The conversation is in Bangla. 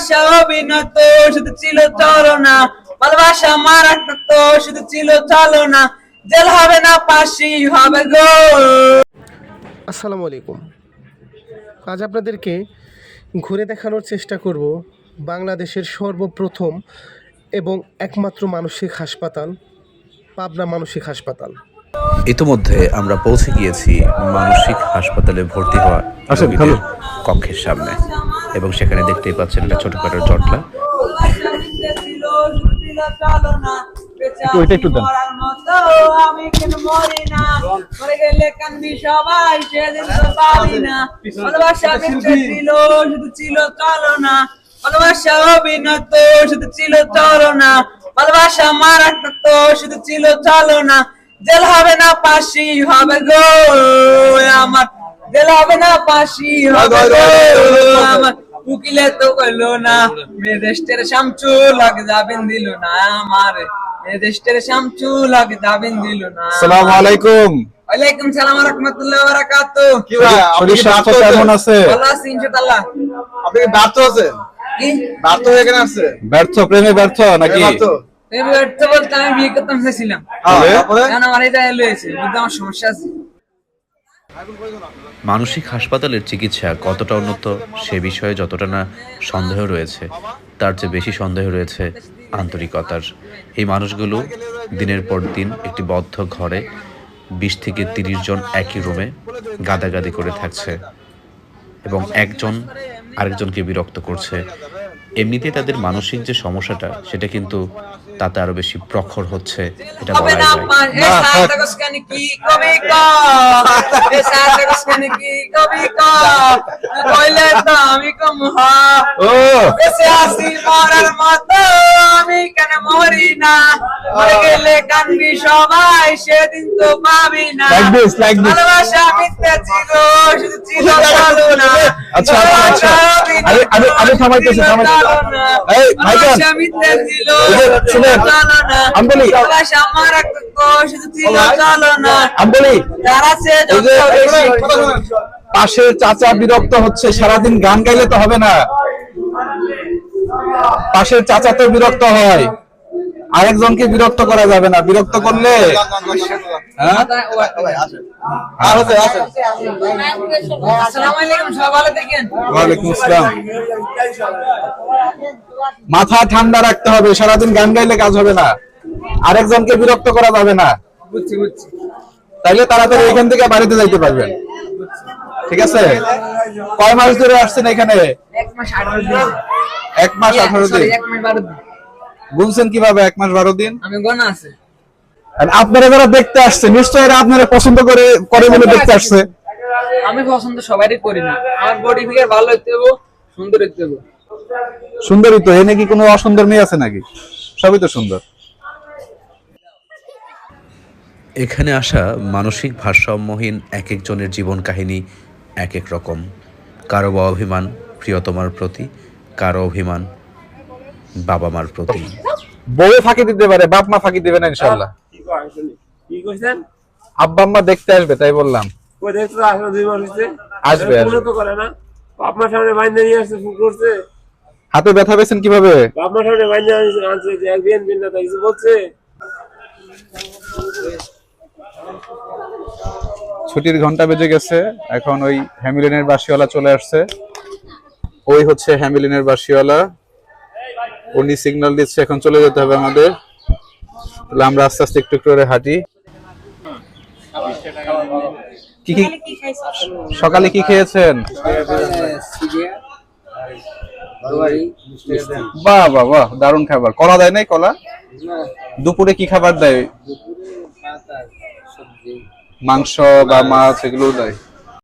ভালোবাসা অভিনত শুধু ছিল চলো না ভালোবাসা মারাত্মক শুধু ছিল চলো না জেল হবে না পাশি হবে গো। আসসালামু আলাইকুম। আজ আপনাদেরকে ঘুরে দেখানোর চেষ্টা করব বাংলাদেশের সর্বপ্রথম এবং একমাত্র মানসিক হাসপাতাল পাবনা মানসিক হাসপাতাল। ইতিমধ্যে আমরা পৌঁছে গিয়েছি মানসিক হাসপাতালে ভর্তি হওয়া রোগীদের কক্ষের সামনে। এবং সেখানে দেখতেই পাচ্ছেন একটা ছোটখাটো জটলা ওইটা একটু দেন। আমি কেন মরি না মরে গেলে কান্দি সবাই সেদিন তো পারি না ভালোবাসা মিথ্যে ছিল শুধু ছিল চলো না ভালোবাসা অভিনত শুধু ছিল চলো না ভালোবাসা মারাত্মক শুধু ছিল চলো না জেল হবে না পাশি হবে গো আমার। জেল হবে না পাশি হবে গো আমার। উকিলে তো কইলো না মেদেশের শামচু লাগ যাবেন দিল না আমার মেদেশের শামচু লাগ যাবেন দিল না আসসালামু আলাইকুম। ওয়ালাইকুম সালাম ওয়া রাহমাতুল্লাহি ওয়া বারাকাতুহু। কি ভাই শরীর স্বাস্থ্য কেমন আছে? ভালো আছি ইনশাআল্লাহ। আপনি ব্যর্থ আছেন? কি? ব্যর্থ হয়ে এখানে আসছে? ব্যর্থ প্রেমে ব্যর্থ নাকি? তুমি ব্যর্থ। বলতে আমি বিয়ে করতাম চাইছিলাম। তারপরে? কেন আমার এটা লয়েছে বুঝতে আমার সমস্যা আছে। মানসিক হাসপাতালের চিকিৎসা কতটা উন্নত সে বিষয়ে যতটা না সন্দেহ রয়েছে, তার চেয়ে বেশি সন্দেহ রয়েছে আন্তরিকতার। এই মানুষগুলো দিনের পর দিন একটি বদ্ধ ঘরে বিশ থেকে তিরিশ জন একই রুমে গাদাগাদি করে থাকছে এবং একজন আরেকজনকে বিরক্ত করছে। এমনিতে তাদের মানসিক যে সমস্যাটা সেটা কিন্তু তাতে আরও বেশি প্রখর হচ্ছে এটা বলা যায়। পান এ সাথে কসকানি কি? কবি ক? এ সাথে কসকানি কি? কবি ক? কইলে তো আমি কম হা ও। এসে আসি মরার মতো আমি কেন মরি না? মরে গেলে সবাই সেদিন তো পাবি না. ভালোবাসা মিথ্যে ছিল শুধু ছিল চলো না আচ্ছা, আচ্ছা, আচ্ছা। আরে, আরে, আরে, থামাইতেছে, থামাইতেছে। এই, ভাইজান। ভালোবাসা মিথ্যে ছিল এই যে, শুনেন, চলো না আমি বলি। ভালোবাসা আমার শুধু ছিল চলো না আমি বলি বেশি পাশে চাচা বিরক্ত হচ্ছে সারাদিন গান গাইলে তো হবে না পাশের চাচা তো বিরক্ত হয় আরেকজনকে বিরক্ত করা যাবে না। বিরক্ত করলে হ্যাঁ? আসসালাম। মাথা ঠান্ডা রাখতে হবে সারাদিন গান গাইলে কাজ হবে না। আরেকজনকে বিরক্ত করা যাবে না। তাইলে তাড়াতাড়ি এখান থেকে বাড়িতে যাইতে পারবেন। ঠিক আছে? কয় মাস ধরে আসছেন এখানে? এক মাস আঠারো দিন। এক মাস আঠারো দিন। গুনছেন কীভাবে এক মাস বারো দিন? আমি গোনা আছে। আপনারা যারা দেখতে আসছে নিশ্চয়ই এরা আপনারা পছন্দ করে করে বলে দেখতে আসছে। আমি পছন্দ সবারই করি না। আমার বডি ফিগার ভালো হইতে হবে সুন্দর হইতে হবে সুন্দরই তো এনে কি কোনো অসুন্দর মেয়ে আছে নাকি? সবই তো সুন্দর। এখানে আসা মানসিক ভারসাম্যহীন এক একজনের জীবন কাহিনী এক এক রকম। কারও বা অভিমান প্রিয়তমার প্রতি কারও অভিমান বাবা মার প্রতি। বউ ফাঁকি দিতে পারে বাপ মা ফাঁকি দিবে না ইনশাল্লাহ কি কইছেন আব্বা আম্মা দেখতে আসবে তাই বললাম। কই আসলে দুই মাস হইছে আসবে, আসবে। করে না আপনার সামনে বাইন্দা নিয়ে আসছে করছে হাতে ব্যথা পেয়েছেন কীভাবে? আপনার সামনে বাইন্দা আনছে যে তাই কিছু বলছে ছুটির ঘণ্টা বেজে গেছে এখন ওই হ্যামিলিনের বাসিওয়ালা চলে আসছে। ওই হচ্ছে হ্যামিলিনের বাসিওয়ালা উনি সিগন্যাল দিচ্ছে, এখন চলে যেতে হবে আমাদের। তাহলে আমরা আস্তে আস্তে একটু করে হাঁটি। সকালে কি খেয়েছেন? বাহ বাহ বাহ, দারুণ খাবার। কলা দেয় নাই কলা? দুপুরে কি খাবার দেয়? মাংস বা মাছ এগুলো দেয়।